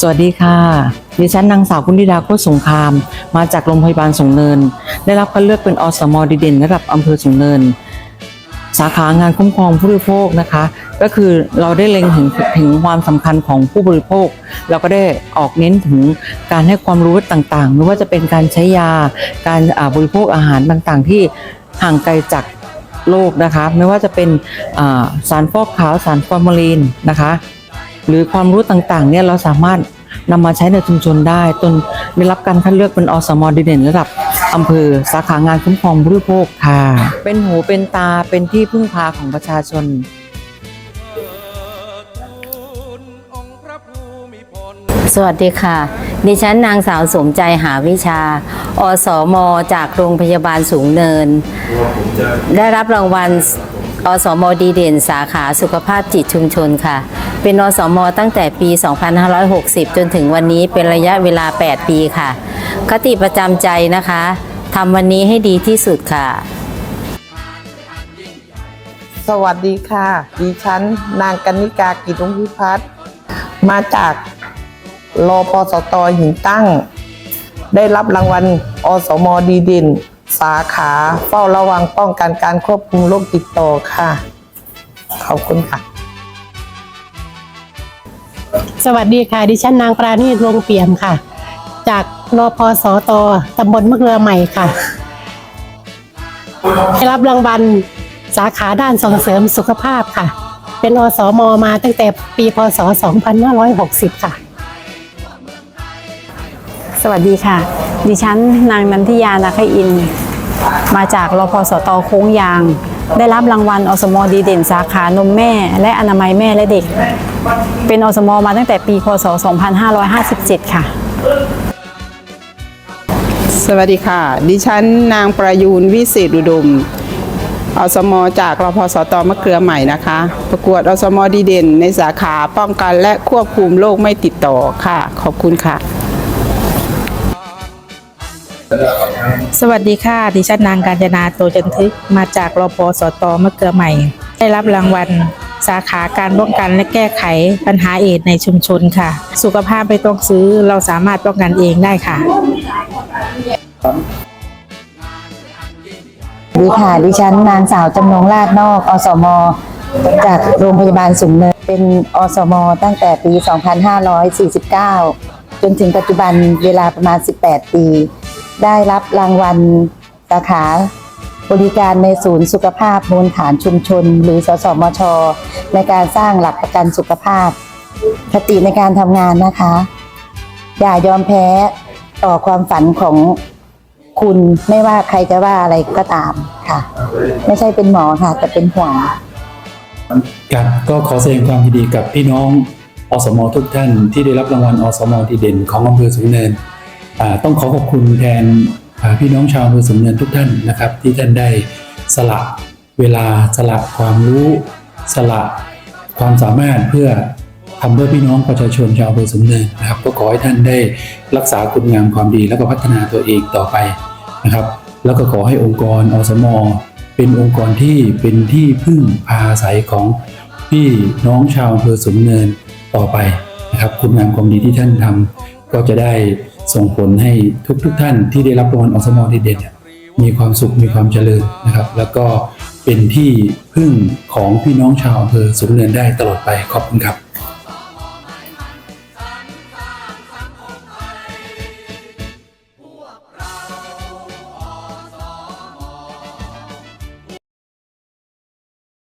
สวัสดีค่ะ ดิฉันนางสาวกุณธิดาโคตรสงคราม มาจากโรงพยาบาลสูงเนิน ได้รับการเลือกเป็นอสมดีเด่นระดับอำเภอสูงเนิน สาขางานคุ้มครองผู้บริโภคนะคะ ก็คือเราได้เล็งถึงถึงความสำคัญของผู้บริโภค เราก็ได้ออกเน้นถึงการให้ความรู้ต่างๆ ไม่ว่าจะเป็นการใช้ยา การบริโภคอาหารต่างๆ ที่ห่างไกลจากโลกนะคะ ไม่ว่าจะเป็นสารฟอกขาวสารฟอร์มาลีนนะคะ หรือความรู้ต่างๆเนี่ยเราสามารถนำมาใช้ในชุมชนได้จนได้รับการคัดเลือกเป็นอสมดีเด่นระดับอำเภอสาขางานคุ้มครองผู้บริโภคค่ะ เป็นหูเป็นตาเป็นที่พึ่งพาของประชาชนสวัสดีค่ะ ดิฉันนางสาวสมใจหาวิชา อสมจากโรงพยาบาลสูงเนิน ได้รับรางวัล อสมดีเด่นสาขาสุขภาพจิตชุมชนค่ะ เป็นอสมตั้งแต่ปี 2560 จนถึงวันนี้เป็นระยะเวลา 8 ปีค่ะ คติประจำใจนะคะทำวันนี้ให้ดีที่สุดค่ะ สวัสดีค่ะ ดิฉัน นางกนิกากิตุงพิพัฒน์มาจากรอปสตหินตั้ง ได้รับรางวัลอสมดีเด่น สาขาเฝ้าระวังป้องกันการควบคุมโรคติดต่อค่ะ ขอบคุณค่ะ สวัสดีค่ะ ดิฉันนางปราณีตวงเปี่ยมค่ะ จากรพสตตำบลมะเกลือใหม่ค่ะ ได้รับรางวัลสาขาด้านส่งเสริมสุขภาพค่ะ เป็นอสมมาตั้งแต่ปีพศ 2560 ค่ะ สวัสดีค่ะ ดิฉันนางนันทิยานาคอิน มาจากรพสตโค้งยาง ได้รับรางวัลอสมดีเด่นสาขานมแม่ และอนามัยแม่และเด็ก เป็นอสมมาตั้งแต่ปีพศ 2557 ค่ะ สวัสดีค่ะ ดิฉันนางประยูนวิเศษอุดม อสมจากรพสตมะเกลือใหม่นะคะ ประกวดอสมดีเด่นในสาขาป้องกันและควบคุมโรคไม่ติดต่อค่ะ ขอบคุณค่ะ สวัสดีค่ะ ดิฉันนางการจนาโตจันทึก มาจากรพสตมะเกลือใหม่ ได้รับรางวัลสาขาการป้องกันและแก้ไขปัญหาเอดส์ในชุมชนค่ะ สุขภาพไม่ต้องซื้อเราสามารถป้องกันเองได้ค่ะดีค่ะ ดิฉันนางสาวจำนงลาดนอก อสม จากโรงพยาบาลสูงเนิน เป็นอสม ตั้งแต่ปี 2549 จนถึงปัจจุบันเวลาประมาณ 18 ปี ได้รับรางวัลสาขาบริการในศูนย์สุขภาพมูลฐานชุมชน หรือสสมช ในการสร้างหลักประกันสุขภาพ คติในการทำงานนะคะ อย่ายอมแพ้ต่อความฝันของคุณไม่ว่าใครจะว่าอะไรก็ตามค่ะ ไม่ใช่เป็นหมอค่ะ แต่เป็นห่วงครับก็ขอแสดงความยินดีกับพี่น้องอสมทุกท่านที่ได้รับรางวัลอสมดีเด่นของอำเภอสูงเนิน ต้องขอขอบคุณแทนพี่น้องชาวอำเภอสูงเนินทุกท่านนะครับ ที่ท่านได้สละเวลาสละความรู้สละความสามารถเพื่อทำเพื่อพี่น้องประชาชนชาวอำเภอสูงเนินนะครับ ก็ขอให้ท่านได้รักษาคุณงามความดี แล้วก็พัฒนาตัวเองต่อไปนะครับ แล้วก็ขอให้องค์กรอสมเป็นองค์กรที่เป็นที่พึ่งพาอาศัยของพี่น้องชาวอำเภอสูงเนินต่อไปนะครับ คุณงามความดีที่ท่านทำก็จะได้ ส่งผลให้ทุกๆทท่านที่ได้รับรางวัลอสมดีเด่นเนี่ยมีความสุขมีความเจริญนะครับ แล้วก็เป็นที่พึ่งของพี่น้องชาวอำเภอสูงเนินได้ตลอดไปขอบคุณครับ